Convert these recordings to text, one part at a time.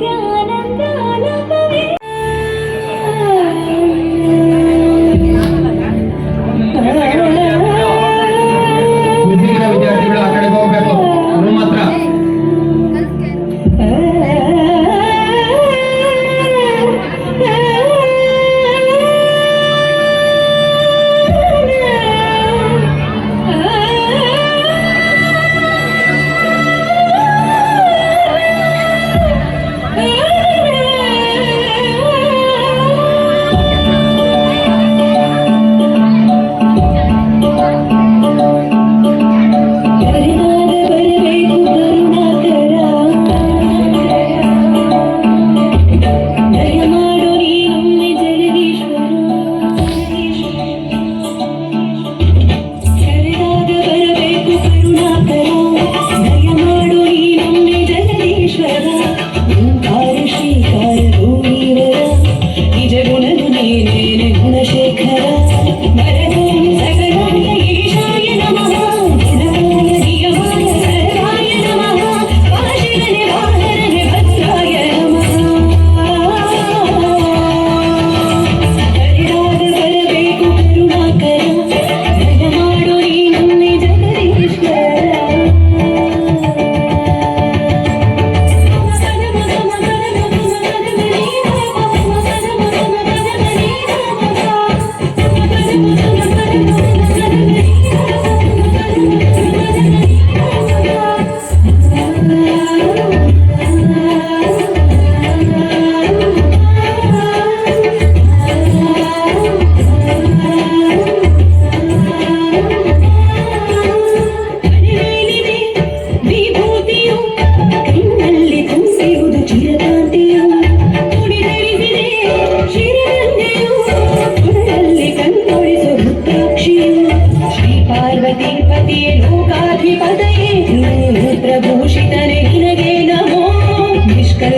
ധ്യാനം ധ്യാനം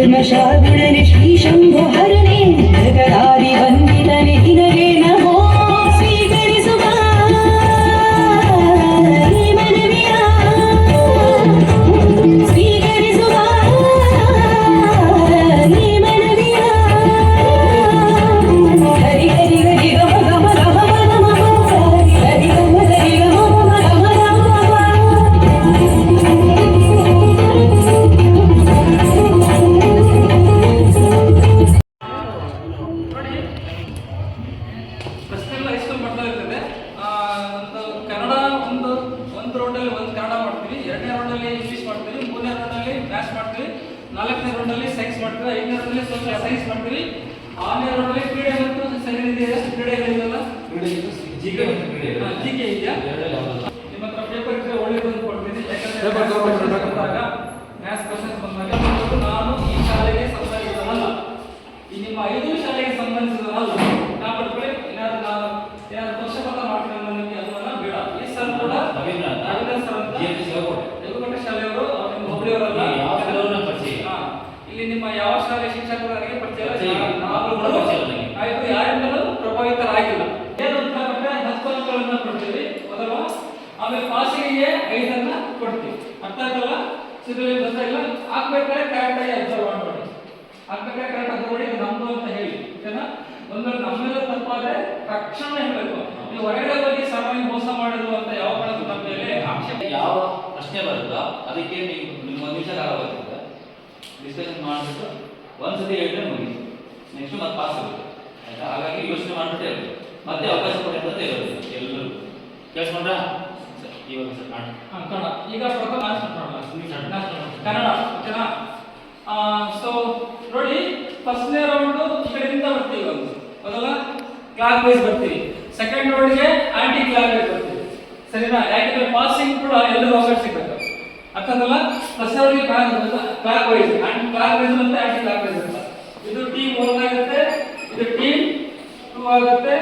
Imaš ನಾಲ್ಕನೇ ರೌಂಡಲ್ಲಿ ಸೈನ್ಸ್ ಮಾಡ್ತೀರಾ? ಐದನೇ ರೌಂಡಲ್ಲಿ ಸ್ವಲ್ಪ ಸೈನ್ಸ್ ಮಾಡ್ತೀವಿ ಆರನೇ ರೌಂಡಲ್ಲಿ ಕ್ರೀಡೆ ಮತ್ತು ಸರಿ ಇದೆಯಾ? ಕ್ರೀಡೆ ಇದೆಯಲ್ಲ ಜಿಕೆ ಇದೆಯಾ? ನಿಮ್ಮ ಹತ್ರ ಪೇಪರ್ ಇದ್ರೆ ಕೊಡ್ತೀನಿ. ಯಾಕಂದ್ರೆ ಬಂದಾಗ ಮ್ಯಾಥ್ಸ್ ಕ್ವಶನ್ಸ್ ಬಂದಾಗ ನಾನು ಈ ಶಾಲೆಗೆ ಸಂಬಂಧಿಸಿದವಲ್ಲ ಈ ನಿಮ್ಮ ಐದು ಶಾಲೆಗೆ ಸಂಬಂಧಿಸಿದವಲ್ಲ ನಾ ಪಡ್ಕೊಳ್ಳಿ ಏನಾದ್ರು ನಾನು ಏನಾದ್ರು ಪಕ್ಷಪಾತ ಮಾಡ್ತೀನಿ ಅನ್ನೋ ನಿಮಗೆ ಅನುಮಾನ ಬೇಡ ಈ ಸರ್ ಕೂಡ ರವೀಂದ್ರ ಸರ್ ಅಂತ ಯಲುಗಟ್ಟೆ ಶಾಲೆಯವರು ನಿಮ್ಮ ಹುಬ್ಳಿಯವರಲ್ಲ ಯಾವ ಶಾಲೆಯವ್ರನ್ನ ಪರಿಚಯ ಇಲ್ಲ. ಹಾ. ಇಲ್ಲಿ ನಿಮ್ಮ ಯಾವ ಶಾಲೆ ಶಿಕ್ಷಕರಿಗೆ ಪರಿಚಯ ಇಲ್ಲ. ಪರಿಚಯ ಇಲ್ಲ. ನಾವು ಕೂಡ ಪರಿಚಯ ಇಲ್ಲ ನನಗೆ. ಆಯ್ತು ಯಾರಿಂದಲೂ ಪ್ರಭಾವಿತರಾಗಿಲ್ಲ ಏನು ಅಂತ ಅಂದ್ರೆ ಹತ್ತು ಅಂಕಗಳನ್ನ ಕೊಡ್ತೀವಿ ಮೊದಲು ಆಮೇಲೆ ಪಾಸಿಗೆ ಐದನ್ನ ಕೊಡ್ತೀವಿ ಅರ್ಥ ಆಗಲ್ಲ ಸಿದ್ರಲ್ಲಿ ಬರ್ತಾ ಹಾಕ್ಬೇಕಾದ್ರೆ ಕರೆಕ್ಟ್ ಆಗಿ ಅಬ್ಸರ್ವ್ ಮಾಡಿ. ಹಾಕ್ಬೇಕಾದ್ರೆ ಕರೆಕ್ಟ್ ಅಬ್ಸರ್ವ್ ಮಾಡಿ ನಮ್ದು ಅಂತ ಹೇಳಿ ಓಕೆನಾ ಒಂದು ನಮ್ಮೆಲ್ಲ ತಪ್ಪಾದ್ರೆ ತಕ್ಷಣ ಹೇಳಬೇಕು. ನೀವು ಹೊರಗಡೆ ಹೋಗಿ ಸಾಮಾನ್ಯ ಮೋಸ ಮಾಡಿದ್ರು ಅಂತ ಯಾವ ಕಾರಣಕ್ಕೂ ನಮ್ಮ ಮೇಲೆ ಆಕ್ಷೇಪ ಯಾವ ಪ್ರಶ್ನೆ ಬರುತ್ತೋ ಅದಕ್ಕೆ ನೀವು ನಿಮ್ಮ ಒಂದು ನಿಮಿಷ ಕಾಲ ಡಿಸ್ಕಷನ್ ಮಾಡಿಬಿಟ್ಟು ಒಂದ್ಸತಿ ಹೇಳಿದ್ರೆ ಮುಗಿ ನೆಕ್ಸ್ಟ್ ಮತ್ತೆ ಪಾಸ್ ಆಗುತ್ತೆ. ಆಯ್ತಾ? ಹಾಗಾಗಿ ಯೋಚನೆ ಮಾಡಿಬಿಟ್ಟು ಮತ್ತೆ ಅವಕಾಶ ಕೊಡಿ ಇರೋದು ಎಲ್ಲರೂ ಕೇಳಿಸ್ಕೊಂಡ್ರಾ? ಇವಾಗ ಸರ್ ನಾಟಕ ಹಾ, ಕನ್ನಡ. ಈಗ ಸ್ವಲ್ಪ start ಮಾಡೋಣ. ಕನ್ನಡ ಓಕೆನಾ? ಸೊ ನೋಡಿ ಫಸ್ಟ್ನೇ ರೌಂಡ್ ಈ ಕಡೆಯಿಂದ ಬರ್ತೀವಿ ಒಂದು. ಮೊದಲ ಕ್ಲಾಕ್ ವೈಸ್ ಬರ್ತೀವಿ. ಸೆಕೆಂಡ್ ರೌಂಡ್ಗೆ ಆಂಟಿ ಕ್ಲಾಕ್ ವೈಸ್ ಬರ್ತೀವಿ. ಸರಿನಾ? ಯಾಕೆಂದ್ರೆ ಪಾಸಿಂಗ್ ಕೂಡ ಎಲ್ಲರೂ ಅವಕಾಶ ಸಿಗಬೇಕು. ಅರ್ಥದಲ್ಲ ಫಸ್ಟ್ ರೌಂಡ್ಗೆ clockwise anticlockwise ಮತ್ತೆ ಆಂಟಿ ಕ್ಲಾಕ್ ವೈಸ್ ಅಂತ ಇದು ಟೀಮ್ ಒನ್ ಆಗುತ್ತೆ. ಇದು ಟೀಮ್ ಆಗುತ್ತೆ.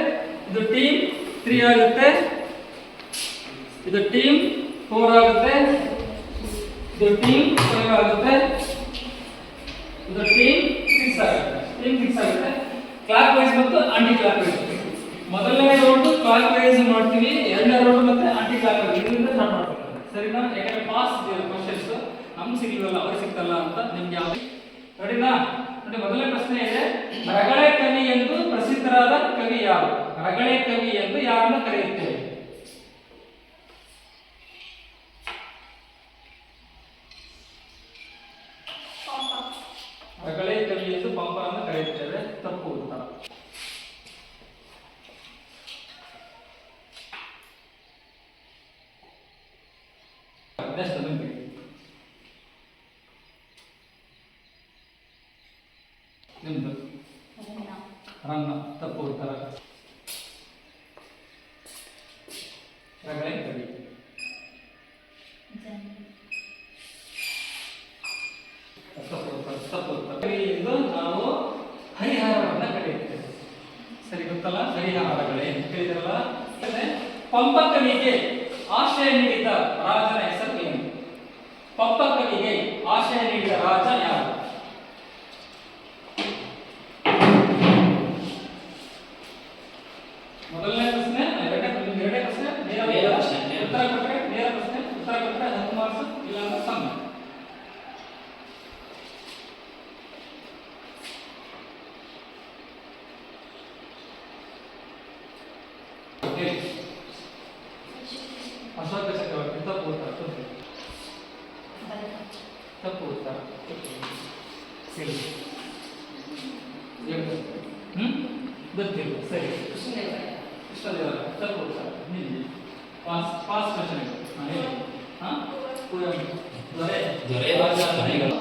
ಇದು ಟೀಮ್ ತ್ರೀ ಆಗುತ್ತೆ. ಇದು ಟೀಮ್ ಫೋರ್ ಆಗುತ್ತೆ. ಇದು ಟೀಮ್ ಫೈವ್ ಆಗುತ್ತೆ. ಇದು ಟೀಮ್ ಸಿಕ್ಸ್ ಆಗುತ್ತೆ. ಟೀಮ್ ಸಿಕ್ಸ್ ಆಗುತ್ತೆ. ಕ್ಲಾಕ್ ವೈಸ್ ಮತ್ತು ಆಂಟಿ ಕ್ಲಾಕ್ ವೈಸ್ ಮೊದಲನೇ ರೌಂಡ್ ಕ್ಲಾಕ್ ವೈಸ್ ಮಾಡ್ತೀವಿ, ಎರಡನೇ ರೌಂಡ್ ಮತ್ತೆ ಆಂಟಿ ಕ್ಲಾಕ್ ವೈಸ್ ಇದರಿಂದ ನಾನು ಮಾಡ್ತಾರೆ ಸರಿನಾ? ಯಾಕಂದ್ರೆ ಪಾಸ್ ಕ್ವಶನ್ಸ್ ನಮ್ಗೆ ಸಿಗ್ಲಿಲ್ಲ ಅವ್ರಿಗೆ ಸಿಗ್ತಲ್ಲ ಅಂತ ನಿಮ್ಗೆ ಯಾವ ಸರಿನಾ? ನೋಡಿ, ಮೊದಲನೇ ಪ್ರಶ್ನೆ ಇದೆ. ರಗಳೆ ಕವಿ ಎಂದು ಪ್ರಸಿದ್ಧರಾದ ಕವಿ ಯಾರು? ರಗಳೆ ಕವಿ ಎಂದು ಯಾರನ್ನು ಕರೆಯುತ್ತೇವೆ ರಗಳೆ ಕವಿ ಎಂದು ಅಂತ ಕರೆಯುತ್ತೇವೆ ತಪ್ಪು ಉತ್ತರ. ನಿಮ್ದು? ರನ್ನ ತಪ್ಪು ಉತ್ತರ ರಗಳೆ ಕವಿ ತಪ್ಪು ಉತ್ತರ ತಪ್ಪು ಉತ್ತರ ಕವಿಯಿಂದ ನಾವು ಹರಿಹರವನ್ನ ಕರೆಯುತ್ತೇವೆ ಸರಿ ಗೊತ್ತಲ್ಲ ಹರಿಹರಗಳೇ ಕೇಳಿದ್ರಲ್ಲ ಮತ್ತೆ ಪಂಪ ಕವಿಗೆ ಆಶ್ರಯ ನೀಡಿದ ರಾಜನ ಹೆಸರು ಏನು ಪಂಪ ಕವಿಗೆ ಆಶ್ರಯ ನೀಡಿದ ರಾಜ ಯಾರು ಮೊದಲನೇ ಪ್ರಶ್ನೆ ಎರಡನೇ ಪ್ರಶ್ನೆ ಎರಡನೇ ಪ್ರಶ್ನೆ ನೇರ ನೇರ ಪ್ರಶ್ನೆ, ನೇರ ಉತ್ತರ ಕೊಟ್ಟರೆ ನೇರ ಪ್ರಶ್ನೆ ಉತ್ತರ ಕೊಟ್ಟರೆ ಹತ್ತು ಮಾರ್ಕ್ಸ್ ಇಲ್ಲ ಅಂದ್ರೆ ಸೊನ್ನೆ ಹೇಳಿ. ಅಶೋಕ ಚಕ್ರವರ್ತಿ ತಪ್ಪು ಉತ್ತರ ತಪ್ಪು. ತಪ್ಪು ಉತ್ತರ ಹೇಳಿ ಹೇಳಿ. ಹ್ಮ್ ಗೊತ್ತಿಲ್ಲ ಸರಿ ಕೃಷ್ಣದೇವರ ತಪ್ಪು ಉತ್ತರ ನಿಲ್ಲಿ ಪಾಸ್ ಪಾಸ್ ಕ್ವಶನ್ ಹೇಳಿ ಹಾ ಕುವೆಂಪು ದೊರೆ ದೊರೆ ರಾಜ ಮನೆಗಳು.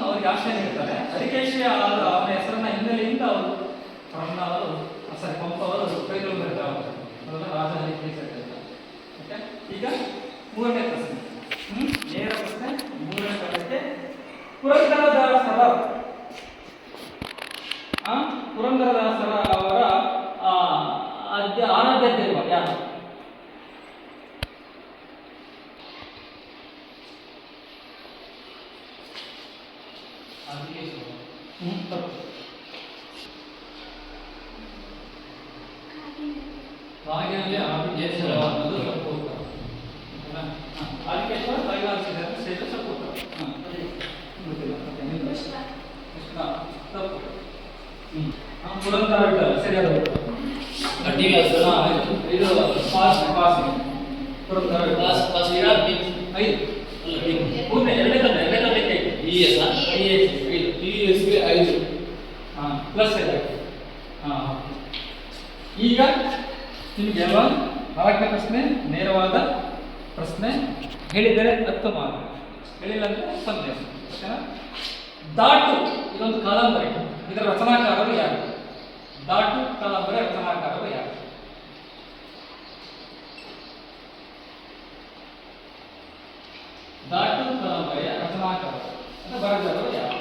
ಅವ್ರಿಗೆ ಆಶ್ರಯ ನೀಡ್ತಾರೆ ಆದ ಅವನ ಹೆಸರನ್ನ ಹಿನ್ನೆಲೆಯಿಂದ ಅವರು ರಮಣ ಅವರು ಸರಿ ಪಂಪ ಅವರು ಕೈಗಳು ಅದನ್ನ ರಾಜ ಓಕೆ ಈಗ ಮೂರನೇ ಪ್ರಶ್ನೆ. ನೇರ ಪ್ರಶ್ನೆ. ಮೂರನೇ ಪ್ರಶ್ನೆ ಪುರಂದರದಾಸರ ಪುರಂದರದಾಸರ ಅವರ ಆರಾಧ್ಯ ದೇವ ಯಾರು? ಹ್ಮ್, ತಪ್ಪು. ರಾಗಿನಲ್ಲಿ ಆದಿಕೇಶ್ವರ ಅನ್ನೋದು ತಪ್ಪು ಉತ್ತರ. ಓಕೆನಾ? ಹ, ಆದಿಕೇಶ್ವರ ಕೈಲಾಸಿದ್ದಾರೆ ಶ್ರೇಷ್ಠ ತಪ್ಪು ಉತ್ತರ. ಹ, ಗೊತ್ತಿಲ್ಲ. ಓಕೆ, ನಿಮ್ದು? ಕೃಷ್ಣ ತಪ್ಪು ಹ್ಮ್ ಹ, ಪುರಂದರ ವಿಠಲ ಸರಿಯಾದ ಉತ್ತರ. ಟಿ ವಿ ಹೆಸರು ಹಾ, ಆಯ್ತು. ಇದು pass pass Purandara Vittala. Pass pass ಈಗ ಟಿ- ಐದು ಅಲ್ಲ ಟಿ ಮೂರನೇ ಎರಡನೇ ತಂದೆ ಎರಡನೇ ತಂದಕ್ಕೆ ಇ ಎಸ್ ಆ? ಐದು ಟಿ ಎಸ್ಗೆ ಐದು ಹಾ ಪ್ಲಸ್ ಇದೆ ಹಾ ಈಗ ನಿಮಗೆಲ್ಲ ನಾಲ್ಕನೇ ಪ್ರಶ್ನೆ, ನೇರವಾದ ಪ್ರಶ್ನೆ ಹೇಳಿದರೆ ಹತ್ತು ಮಾರ್ಕ್ ಹೇಳಿಲ್ಲ ಅಂದ್ರೆ ಸೊನ್ನೆ ಓಕೆನಾ? ದಾಟು ಇದೊಂದು ಕಾದಂಬರಿ. ಇದರ ರಚನಾಕಾರರು ಯಾರು? ದಾಟು ಕಾದಂಬರಿ, ರಚನಾಕಾರರು ಯಾರು? ದಾಟು ಕಾದಂಬರಿಯ ರಚನಾಕಾರರು. ಅಂದ್ರೆ ಬರೆದವರು ಯಾರು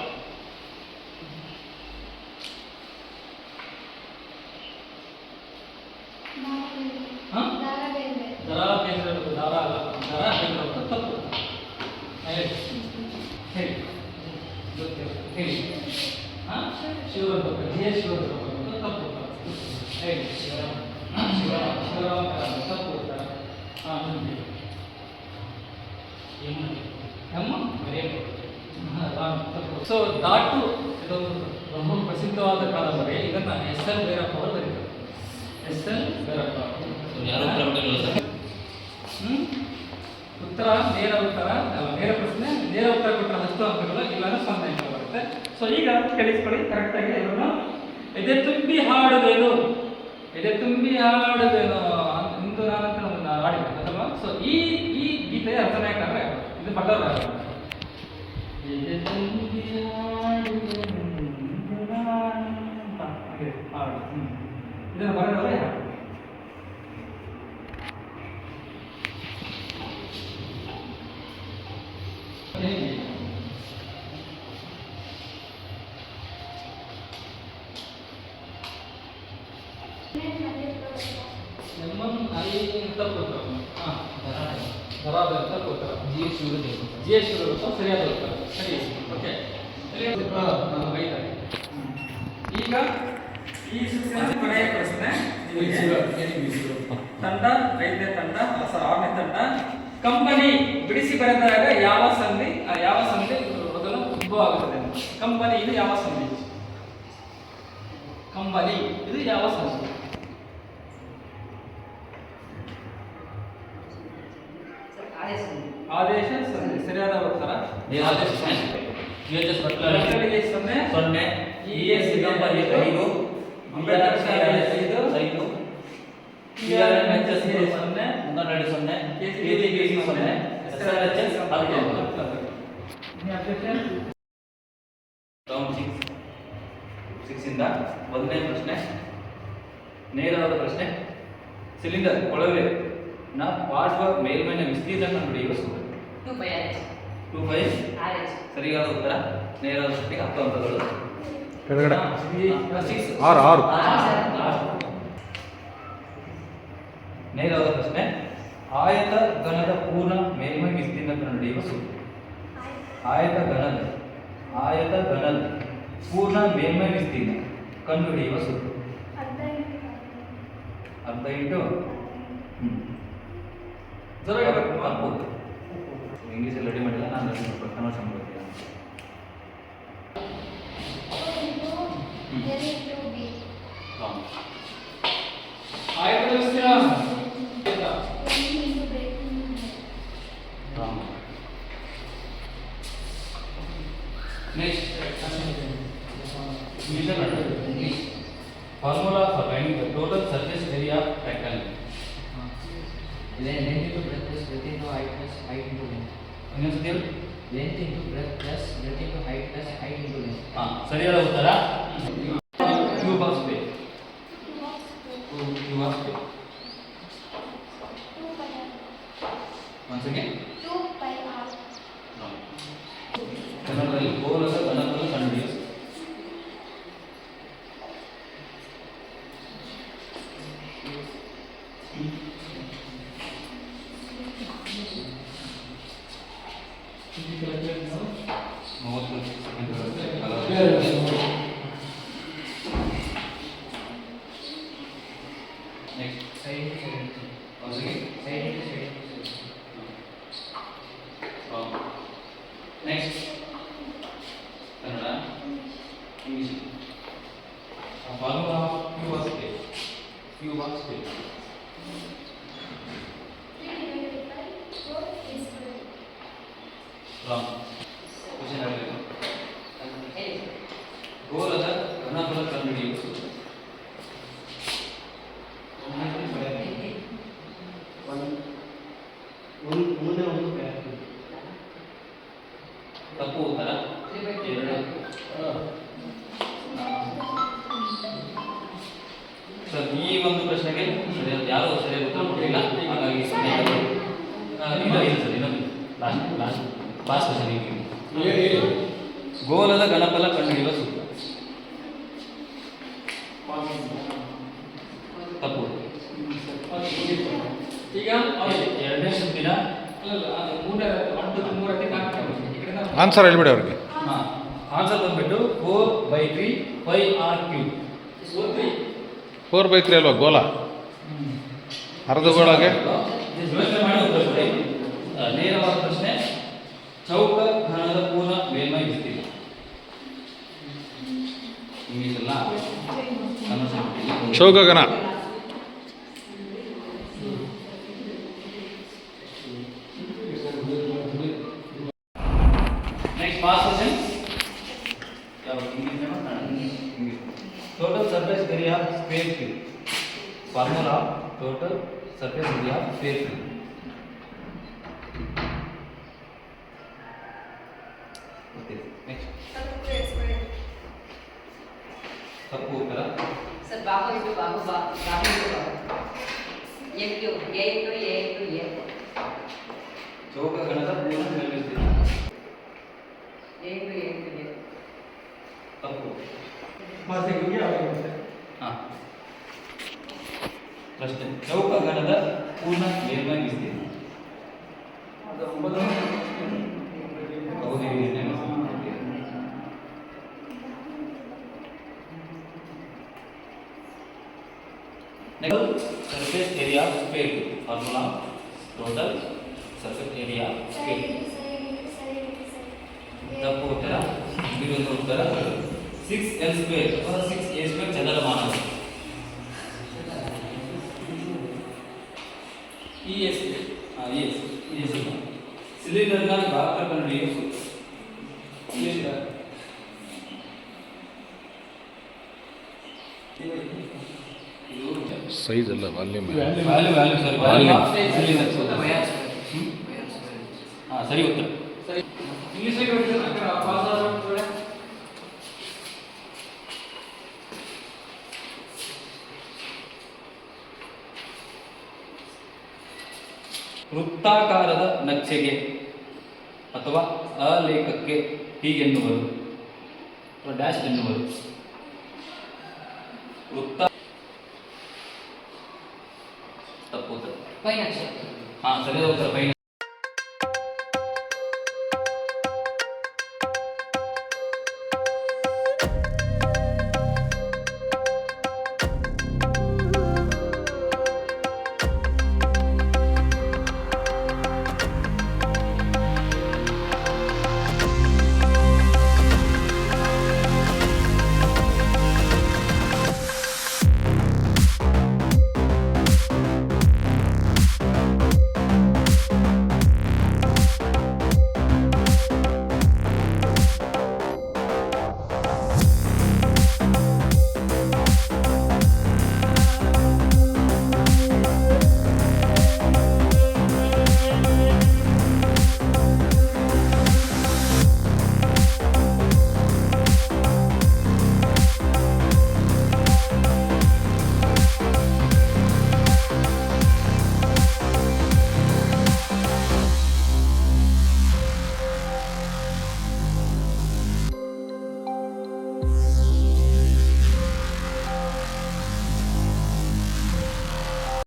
ಹಾ ದರ ಬೇಂದ್ರ ದಾರ ಅಲ್ಲ ದರ ಬೇಂದ್ರ ಅಂತ ತಪ್ಪು ಹೇಳಿ ಹೇಳಿ ಗೊತ್ತಿಲ್ಲ ಹೇಳಿ ಹಾ ಶಿವರುದ್ರ ಜಿ ಎಸ್ ಶಿವರುದ್ರ ಅಂತ ತಪ್ಪು ಹೇಳಿ ಶಿವರಾಮ ಹಾ ಶಿವರಾಮ ಶಿವರಾಮ ಕಾರಂತ ತಪ್ಪು ಉತ್ತರ ಹಾ ನಿಮ್ಗೆ ಹೆಮ್ಮ ಹಾ, ರಾಮ್ ತಪ್ಪು ಸೊ ದಾಟು ಇದೊಂದು ಬಹು ಪ್ರಸಿದ್ಧವಾದ ಕಾದಂಬರಿ ಇದನ್ನ ಎಸ್ ಎಲ್ ಭೈರಪ್ಪ ಅವರು ಬರೀತಾರೆ ಎಸ್ ಎಲ್ ಭೈರಪ್ಪ ಅವರು. ಯಾರು ಉತ್ತರ ಕೊಟ್ಟಿಲ್ಲ ಸರ್ ಹ್ಮ್? ಉತ್ತರ ನೇರ ಉತ್ತರ ಅಲ್ಲ, ನೇರ ಪ್ರಶ್ನೆ ನೇರ ಉತ್ತರ ಕೊಟ್ಟರೆ ಹತ್ತು ಅಂಕಗಳು ಇಲ್ಲಾಂದ್ರೆ ಸೊನ್ನೆ ಅಂಕ ಬರುತ್ತೆ. ಸೊ ಈಗ ಕೇಳಿಸ್ಕೊಳ್ಳಿ ಕರೆಕ್ಟಾಗಿ ಇದನ್ನು ಎದೆ ತುಂಬಿ ಹಾಡುವೇನು ಎದೆ ತುಂಬಿ ಹಾಡುವೇನು ಇಂದು ಅಂತ ಒಂದು ಹಾಡಿದೆ ಅದಲ್ವಾ? ಸೊ ಈ ಈ ಗೀತೆಯ ರಚನೆಕಾರ ಯಾಕಂದ್ರೆ ಇದು ಬದಲ ಎದೆ ತುಂಬಿ ಹಾಡುವೇನು ಹಾಡು. ಇದನ್ನು ಬರೆದವರು ಯಾರು ಹೇಗೆ ಎಂ ಎನ್ ಐ ಅಂತ ಕೊಡ್ತಾರೆ ಹಾಂ ಧರಾಬ ಅಂತ ಕೊಟ್ಟರು ಜಿ ಎಸ್ ಜಿ ಎಸ್ ಇರುತ್ತೆ ಸರಿಯಾದ ಉತ್ತರ. ಸರಿ ಓಕೆ ಈಗ ಈ ಸುತ್ತಿನಲ್ಲಿ ಕೊನೆಯ ಪ್ರಶ್ನೆ. ತಂಡ ರೈಲ್ವೆ ತಂಡ ಆರನೇ ತಂಡ. ಕಂಪನಿ ಬಿಡಿಸಿ ಬರೆದಾಗ ಯಾವ ಸಂಧಿ ಆ ಯಾವ ಸಂಧಿ ಮೊದಲು ಉದ್ಭವ ಆಗುತ್ತದೆ ಕಂಪನಿ ಇದು ಯಾವ ಸಂಧಿ? ಕಂಪನಿ ಇದು ಯಾವ ಸಂಧಿ? ಆದೇಶ ಸೊನ್ನೆ ಸರಿಯಾದ ಉತ್ತರ? ಆದೇಶ ಸೊನ್ನೆ ಸೊನ್ನೆ ಇಎಸ್ ಕಂಪನಿ ಐದು ಅಂಬೇಡ್ಕರ್ ಶಾಲೆ ಐದು ಐದು ಎಸ್ ಸೊನ್ನೆ ಮುನ್ನಡೆ ಸೊನ್ನೆ ಕೆಜಿಬಿಸಿ ಕೆಜಿಬಿಸಿ ಸೊನ್ನೆ ಎಸ್ಆರ್ಎಚ್ಎಸ್ ಹತ್ತು ರೌಂಡ್ ಸಿಕ್ಸ್ ಸಿಕ್ಸ್ ಇಂದ ಒಂದನೇ ಪ್ರಶ್ನೆ ನೇರವಾದ ಪ್ರಶ್ನೆ ಸಿಲಿಂಡರ್ ಕೊಳವೆ. ನ ಪಾರ್ಶ್ವ ಮೇಲ್ಮೈನ ವಿಸ್ತೀರ್ಣ ಕಂಡುಹಿಡಿಯುವ ಸೂತ್ರ ಟೂ ಫೈವ್ ಸರಿಯಾದ ಉತ್ತರ? ನೇರ ಹತ್ತು ಅಂಕಗಳು ಕೆಳಗಡೆ. ಆರು ಆರು ನೇರವಾದ ಪ್ರಶ್ನೆ. ಆಯತ ಘನದ ಪೂರ್ಣ ಮೇಲ್ಮೈ ವಿಸ್ತೀರ್ಣ ಕಂಡುಹಿಡಿಯುವ ಸೂತ್ರ ಆಯತ ಘನದ ಆಯತ ಘನದ ಪೂರ್ಣ ಮೇಲ್ಮೈ ವಿಸ್ತೀರ್ಣ ಕಂಡುಹಿಡಿಯುವ ಸೂತ್ರ. ಅರ್ಧ ಇಂಟು ಹ್ಮ್. ಜರ ಹೇಳ್ಬೇಕು. ತಪ್ಪು. ಇಂಗ್ಲೀಷಲ್ಲಿ ರೆಡಿ ಮಾಡಿಲ್ಲ ನಾನು ರೆಡಿ ಮಾಡ್ಬೇಕು ಕನ್ವರ್ಷನ್ height into length. ಇನ್ನೊಂದ್ಸತಿ ಹೇಳು. Length into breadth plus breadth into height plus height into length. ಹಾ ಸರಿಯಾದ ಉತ್ತರ cube of space cube of space ಕನ್ನಡದಲ್ಲಿ Um, ಆನ್ಸರ್ ಹೇಳ್ಬಿಡಿ ಅವ್ರಿಗೆ. ಆನ್ಸರ್ ಬಂದ್ಬಿಟ್ಟು four by three pi r cube three four by three ಅಲ್ವಾ ಗೋಲ? ಅರ್ಧ ಗೋಳಾಗೆ ನೇರವಾದ ಪ್ರಶ್ನೆ. ಚೌಕ ಘನದ ಪೂರ್ಣ ಮೇಲ್ಮೈ ವಿಸ್ತೀರ್ಣ. ಚೌಕ ಅಲ್ಲ of sphere cube. Formula of total surface area of sphere cube. Okay, next. ತಪ್ಪು ಉತ್ತರ ಸರ್ ಬಾಹು ಇಂಟು ಬಾಹು ಬಾಹು ಇಂಟು ಬಾಹು a cube a into a into a ಚೌಕಗಣದ ಪೂರ್ಣ ನಿರ್ಮಿಸಿದ a into a into a ತಪ್ಪು ಮಾಸೆಗೆ ಯಾವಾಗ ಅನ್ಸುತ್ತೆ. Next, surface area of sphere. Formula, total surface area of sphere. ತಪ್ಪು ಉತ್ತರ ಇದೊಂದು ಉತ್ತರ ಸಿಕ್ಸ್ ಎಲ್ ಸ್ಕ್ವೇರ್ ಅಥವಾ ಸಿಕ್ಸ್ ಎ ಸ್ಕ್ವೇರ್ ಚದರಮಾನ ಇ ಎಸ್ ಎಸ್ ಎಸ್ ಸಿಲಿಂಡರ್ನ ಗಾತ್ರ ಕಂಡುಹಿಡಿಯುವುದು ಇದು ಸೈಜ್ ಅಲ್ಲ ವಾಲ್ಯೂಮ್ ವ್ಯಾಲ್ಯೂ ವ್ಯಾಲ್ಯೂ ಸರಿ Volume. ಹಾಂ ಸರಿ ಉತ್ತರ ಸರಿ ಇಂಗ್ಲೀಷಿಗೆ ವೃತ್ತಾಕಾರದ ನಕ್ಷೆಗೆ ಅಥವಾ ಅಲೇಖಕ್ಕೆ ಹೀಗೆನ್ನುವರು. ಅಥವಾ ಡ್ಯಾಶ್ ಎನ್ನುವರು. ವೃತ್ತ ತಪ್ಪು ಹಾ ಸರಿ ಸರಿಯಾದ ಉತ್ತರ. ಪೈನ